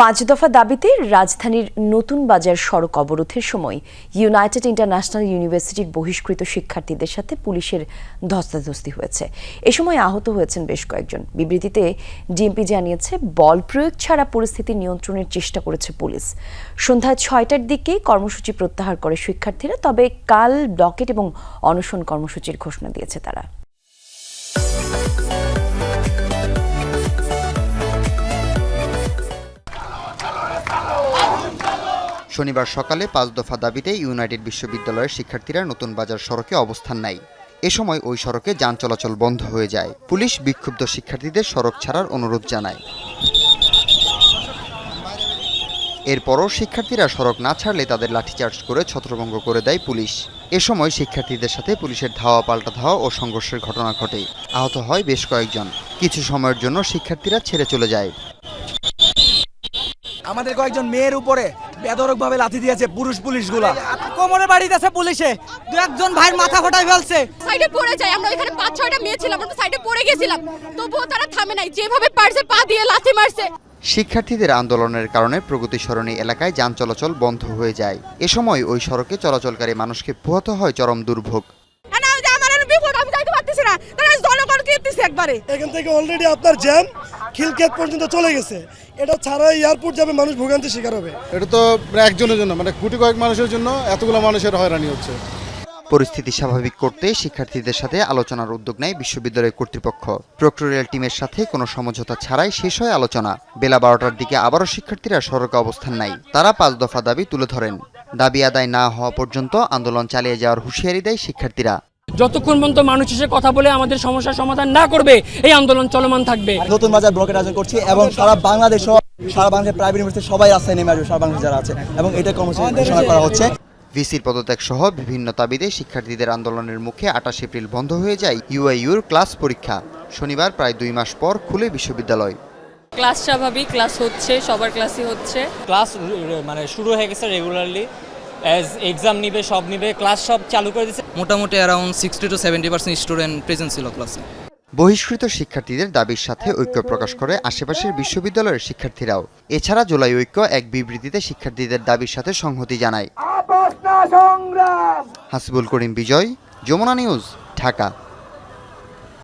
পাঁচ দফা দাবিতে রাজধানীর নতুন বাজার সড়ক অবরোধের সময় ইউনাইটেড ইন্টারন্যাশনাল ইউনিভার্সিটির বহিষ্কৃত শিক্ষার্থীদের সাথে পুলিশের ধস্তাধস্তি হয়েছে। এ সময় আহত হয়েছেন বেশ কয়েকজন। বিবৃতিতে ডিএমপি জানিয়েছে, বল প্রয়োগ ছাড়া পরিস্থিতি নিয়ন্ত্রণের চেষ্টা করেছে পুলিশ। সন্ধ্যা ছয়টার দিকে কর্মসূচি প্রত্যাহার করে শিক্ষার্থীরা, তবে কাল ব্লকেট এবং অনশন কর্মসূচির ঘোষণা দিয়েছে তারা। শনিবার সকালে পাঁচ দফা দাবিতে ইউনাইটেড বিশ্ববিদ্যালয়ের শিক্ষার্থীরা নতুন বাজার সড়কে অবস্থান নেয়। এ সময় ওই সড়কে যান চলাচল বন্ধ হয়ে যায়। পুলিশ বিক্ষুব্ধ শিক্ষার্থীদের সড়ক ছাড়ার অনুরোধ জানায়। এরপরও শিক্ষার্থীরা সড়ক না ছাড়লে তাদের লাঠিচার্জ করে ছত্রভঙ্গ করে দেয় পুলিশ। এ সময় শিক্ষার্থীদের সাথে পুলিশের ধাওয়া, পাল্টা ধাওয়া ও সংঘর্ষের ঘটনা ঘটে। আহত হয় বেশ কয়েকজন। কিছু সময়ের জন্য শিক্ষার্থীরা ছেড়ে চলে যায়। আমাদের কয়েকজন মেয়ের উপরে বেদরক ভাবে লাথি দিয়েছে পুরুষ পুলিশ পুলিশগুলা কোমরে বাড়ি দিয়েছে পুলিশে। দু একজন ভাইয়ের মাথা ফোটাই ফেলছে। সাইডে পড়ে যায় আমরা এখানে পাঁচ ছয়টা মেয়ে ছিলাম আমরা সাইডে পড়ে গেছিলাম। তবুও তারা থামে নাই যেভাবে পারছে পা দিয়ে লাথি মারছে। শিক্ষার্থীদের আন্দোলনের কারণে প্রগতি সরণি এলাকায় যান চলাচল বন্ধ হয়ে যায়। এ সময় ওই সড়কে চলাচলকারী মানুষকে পোহাতে হয় চরম দুর্ভোগ। না তারা জনগণ একবারে? এখান থেকে অলরেডি আপনার জ্যাম খিলক্ষেত পর্যন্ত চলে গেছে। এটা ছাড়া এয়ারপোর্ট যাবে মানুষ ভোগান্তির শিকার হবে। এটা তো একজনের জন্য মানে কোটি কয়েক মানুষের জন্য এতগুলো মানুষের হয়রানি হচ্ছে। পরিস্থিতি স্বাভাবিক করতে শিক্ষার্থীদের সাথে আলোচনার উদ্যোগ নেয় বিশ্ববিদ্যালয় কর্তৃপক্ষ। প্রক্টোরিয়াল টিমের সাথে কোনো সমঝোতা ছাড়াই শেষ হয় আলোচনা। বেলা বারোটার দিকে আবারও শিক্ষার্থীরা সড়কে অবস্থান নাই তারা পাঁচ দফা দাবি তুলে ধরেন। দাবি আদায় না হওয়া পর্যন্ত আন্দোলন চালিয়ে যাওয়ার হুঁশিয়ারি দেয় শিক্ষার্থীরা। যতক্ষণ পর্যন্ত মানুষ এসে কথা বলে আমাদের সমস্যার সমাধান না করবে এই আন্দোলন চলমান থাকবে। নতুন বাজার ব্লকের আয়োজন করছি এবং সারা বাংলাদেশ সহ সারা বাংলাদেশ প্রাইভেট ইউনিভার্সিটি সবাই রাস্তায় নেমে আসবে সারা বাংলাদেশ যারা আছে। এবং এটা কর্মসূচি ঘোষণা করা হচ্ছে। ভিসির পদত্যাগ সহ বিভিন্ন দাবিতে শিক্ষার্থীদের আন্দোলনের মুখে আঠাশ এপ্রিল বন্ধ হয়ে যায় ইউআইউর ক্লাস পরীক্ষা। শনিবার প্রায় দুই মাস পর খুলে বিশ্ববিদ্যালয়। ক্লাস স্বাভাবিক ক্লাস হচ্ছে সবার ক্লাসই হচ্ছে। ক্লাস মানে শুরু হয়ে গেছে রেগুলারলি এক্সাম নিবে সব নিবে ক্লাস সব চালু করে দিচ্ছে মোটামুটি around sixty two seventy percent student present ছিল ক্লাসে বহিষ্কৃত শিক্ষার্থীদের দাবির সাথে ঐক্য প্রকাশ করে আশেপাশের বিশ্ববিদ্যালয়ের শিক্ষার্থীরাও। এছাড়া জুলাই ঐক্য এক বিবৃতিতে শিক্ষার্থীদের দাবির সাথে সংহতি জানায়। হাসিবুল করিম বিজয় যমুনা নিউজ ঢাকা।